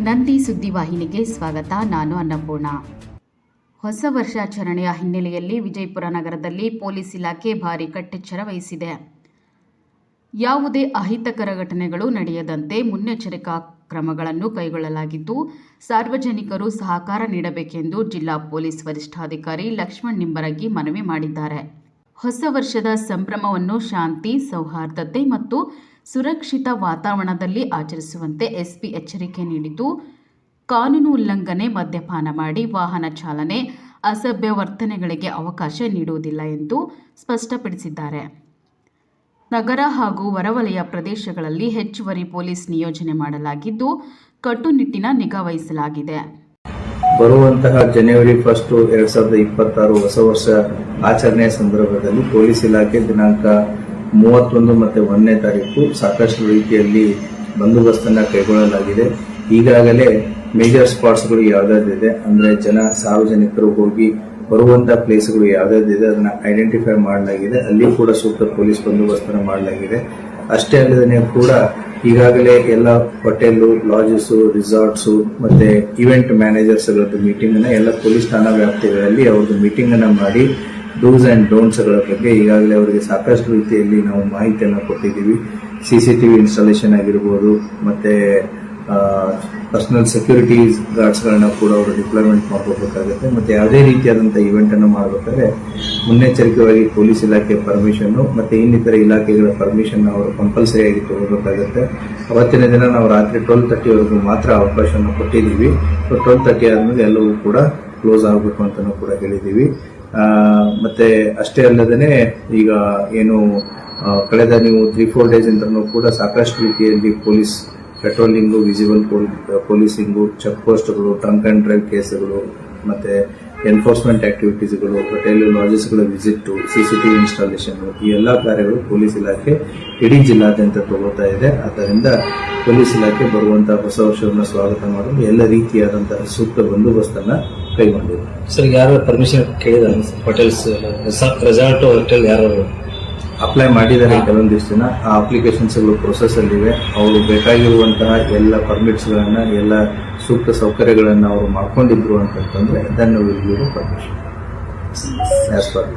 ನಂದಿ ಸುದ್ದಿವಾಹಿನಿಗೆ ಸ್ವಾಗತ. ನಾನು ಅನ್ನಪೂರ್ಣ. ಹೊಸ ವರ್ಷಾಚರಣೆಯ ಹಿನ್ನೆಲೆಯಲ್ಲಿ ವಿಜಯಪುರ ನಗರದಲ್ಲಿ ಪೊಲೀಸ್ ಇಲಾಖೆ ಭಾರಿ ಕಟ್ಟೆಚ್ಚರ ವಹಿಸಿದೆ. ಯಾವುದೇ ಅಹಿತಕರ ಘಟನೆಗಳು ನಡೆಯದಂತೆ ಮುನ್ನೆಚ್ಚರಿಕಾ ಕ್ರಮಗಳನ್ನು ಕೈಗೊಳ್ಳಲಾಗಿದ್ದು, ಸಾರ್ವಜನಿಕರು ಸಹಕಾರ ನೀಡಬೇಕೆಂದು ಜಿಲ್ಲಾ ಪೊಲೀಸ್ ವರಿಷ್ಠಾಧಿಕಾರಿ ಲಕ್ಷ್ಮಣ್ ನಿಂಬರಗಿ ಮನವಿ ಮಾಡಿದ್ದಾರೆ. ಹೊಸ ವರ್ಷದ ಸಂಭ್ರಮವನ್ನು ಶಾಂತಿ, ಸೌಹಾರ್ದತೆ ಮತ್ತು ಸುರಕ್ಷಿತ ವಾತಾವರಣದಲ್ಲಿ ಆಚರಿಸುವಂತೆ ಎಸ್ಪಿ ಎಚ್ಚರಿಕೆ ನೀಡಿದ್ದು, ಕಾನೂನು ಉಲ್ಲಂಘನೆ, ಮದ್ಯಪಾನ ಮಾಡಿ ವಾಹನ ಚಾಲನೆ, ಅಸಭ್ಯ ವರ್ತನೆಗಳಿಗೆ ಅವಕಾಶ ನೀಡುವುದಿಲ್ಲ ಎಂದು ಸ್ಪಷ್ಟಪಡಿಸಿದ್ದಾರೆ. ನಗರ ಹಾಗೂ ಹೊರವಲಯ ಪ್ರದೇಶಗಳಲ್ಲಿ ಹೆಚ್ಚುವರಿ ಪೊಲೀಸ್ ನಿಯೋಜನೆ ಮಾಡಲಾಗಿದ್ದು, ಕಟ್ಟುನಿಟ್ಟಿನ ನಿಗಾ ವಹಿಸಲಾಗಿದೆ. ಬರುವಂತಹ ಜನವರಿ ಫಸ್ಟ್ ಎರಡ್ ಸಾವಿರದ ಇಪ್ಪತ್ತಾರು ಹೊಸ ವರ್ಷ ಆಚರಣೆಯ ಸಂದರ್ಭದಲ್ಲಿ ಪೊಲೀಸ್ ಇಲಾಖೆ ದಿನಾಂಕ ಮೂವತ್ತೊಂದು ಮತ್ತೆ ಒಂದನೇ ತಾರೀಕು ಸಾಕಷ್ಟು ರೀತಿಯಲ್ಲಿ ಬಂದೋಬಸ್ತನ್ನ ಕೈಗೊಳ್ಳಲಾಗಿದೆ. ಈಗಾಗಲೇ ಮೇಜರ್ ಸ್ಪಾಟ್ಸ್ಗಳು ಯಾವ್ದಾದಿದೆ ಅಂದ್ರೆ ಜನ ಸಾರ್ವಜನಿಕರು ಹೋಗಿ ಬರುವಂತಹ ಪ್ಲೇಸ್ಗಳು ಯಾವ್ದಾದಿದೆ ಅದನ್ನ ಐಡೆಂಟಿಫೈ ಮಾಡಲಾಗಿದೆ. ಅಲ್ಲಿ ಕೂಡ ಸೂಕ್ತ ಪೊಲೀಸ್ ಬಂದೋಬಸ್ತನ್ನು ಮಾಡಲಾಗಿದೆ. ಅಷ್ಟೇ ಅಲ್ಲದೆ ಕೂಡ ಈಗಾಗಲೇ ಎಲ್ಲ ಹೋಟೆಲ್ ಲಾಜಸ್ ರಿಸಾರ್ಟ್ಸ್ ಮತ್ತೆ ಇವೆಂಟ್ ಮ್ಯಾನೇಜರ್ಸ್ ಮೀಟಿಂಗ್ ಅನ್ನ ಎಲ್ಲ ಪೊಲೀಸ್ ಠಾಣಾ ವ್ಯಾಪ್ತಿಗಳಲ್ಲಿ ಅವ್ರದ್ದು ಮೀಟಿಂಗ್ ಅನ್ನ ಮಾಡಿ ಡೂಸ್ ಅಂಡ್ ಡೋಂಟ್ಸ್ಗಳ ಬಗ್ಗೆ ಈಗಾಗಲೇ ಅವರಿಗೆ ಸಾಕಷ್ಟು ರೀತಿಯಲ್ಲಿ ನಾವು ಮಾಹಿತಿಯನ್ನು ಕೊಟ್ಟಿದ್ದೀವಿ. ಸಿ ಸಿ ಟಿವಿ ಇನ್ಸ್ಟಾಲೇಷನ್ ಆಗಿರ್ಬೋದು, ಮತ್ತೆ ಪರ್ಸನಲ್ ಸೆಕ್ಯೂರಿಟಿ ಗಾರ್ಡ್ಸ್ ಗಳನ್ನ ಕೂಡ ಅವರು ಡಿಪ್ಲಾಯ್ಮೆಂಟ್ ಮಾಡ್ಕೋಬೇಕಾಗುತ್ತೆ. ಮತ್ತೆ ಯಾವುದೇ ರೀತಿಯಾದಂತಹ ಇವೆಂಟ್ ಅನ್ನು ಮಾಡಬೇಕಾದ್ರೆ ಮುನ್ನೆಚ್ಚರಿಕೆಯಾಗಿ ಪೊಲೀಸ್ ಇಲಾಖೆ ಪರ್ಮಿಷನ್ ಮತ್ತೆ ಇನ್ನಿತರ ಇಲಾಖೆಗಳ ಪರ್ಮಿಷನ್ ಅವರು ಕಂಪಲ್ಸರಿ ಆಗಿ ತಗೋಬೇಕಾಗುತ್ತೆ. ಅವತ್ತಿನ ದಿನ ನಾವು ರಾತ್ರಿ ಟ್ವೆಲ್ ತರ್ಟಿವರೆಗೂ ಮಾತ್ರ ಅವಕಾಶವನ್ನು ಕೊಟ್ಟಿದ್ದೀವಿ. ಟ್ವೆಲ್ ತರ್ಟಿ ಆದ್ಮೇಲೆ ಎಲ್ಲವೂ ಕೂಡ ಕ್ಲೋಸ್ ಆಗಬೇಕು ಅಂತಾನೂ ಕೂಡ ಹೇಳಿದ್ದೀವಿ. ಮತ್ತೆ ಅಷ್ಟೇ ಅಲ್ಲದೇನೆ ಈಗ ಏನು ಕಳೆದ ನೀವು ತ್ರೀ ಫೋರ್ ಡೇಸ್ ಇಂದನೂ ಕೂಡ ಸಾಕಷ್ಟು ರೀತಿಯಲ್ಲಿ police patrolling visible policing check ಪೋಸ್ಟ್ಗಳು, ಟ್ರಂಕ್ ಅಂಡ್ ಡ್ರೈವ್ ಕೇಸ್ಗಳು, ಮತ್ತೆ ಎನ್ಫೋರ್ಸ್ಮೆಂಟ್ ಆಕ್ಟಿವಿಟೀಸ್ಗಳು ಹೋಟೆಲ್ ಲಾಜಸ್ಗಳ ವಿಸಿಟ್ ವಿ ಇನ್ಸ್ಟಾಲೇಷನ್ ಈ ಎಲ್ಲ ಕಾರ್ಯಗಳು ಪೊಲೀಸ್ ಇಲಾಖೆ, ಇಡೀ ಜಿಲ್ಲಾದ್ಯಂತ ತಗೋತಾ ಇದೆ. ಆದ್ದರಿಂದ ಪೊಲೀಸ್ ಇಲಾಖೆ ಬರುವಂತಹ ಹೊಸ ವರ್ಷವನ್ನು ಸ್ವಾಗತ ಮಾಡಲು ಎಲ್ಲ ರೀತಿಯಾದಂತಹ ಸೂಕ್ತ ಬಂದೋಬಸ್ತನ್ನು ಕೈಗೊಂಡಿದೆ. ಸರ್, ಯಾರು ಪರ್ಮಿಷನ್ ಕೇಳಿದ ಹೋಟೆಲ್ಸ್ ರೆಸಾರ್ಟ್, ಹೋಟೆಲ್ ಯಾರು? ಅಪ್ಲೈ ಮಾಡಿದ್ದಾರೆ ಕೆಲವೊಂದಿಷ್ಟು ಜನ. ಆ ಅಪ್ಲಿಕೇಶನ್ಸ್ಗಳು ಪ್ರೊಸೆಸ್ ಅಲ್ಲಿವೆ ಅವರು ಬೇಕಾಗಿರುವಂತಹ ಎಲ್ಲ ಪರ್ಮಿಟ್ಸ್ ಗಳನ್ನ, ಎಲ್ಲ ಸೂಕ್ತ ಸೌಕರ್ಯಗಳನ್ನ ಅವರು ಮಾಡ್ಕೊಂಡಿದ್ರು ಅಂತಂದ್ರೆ then will permission as per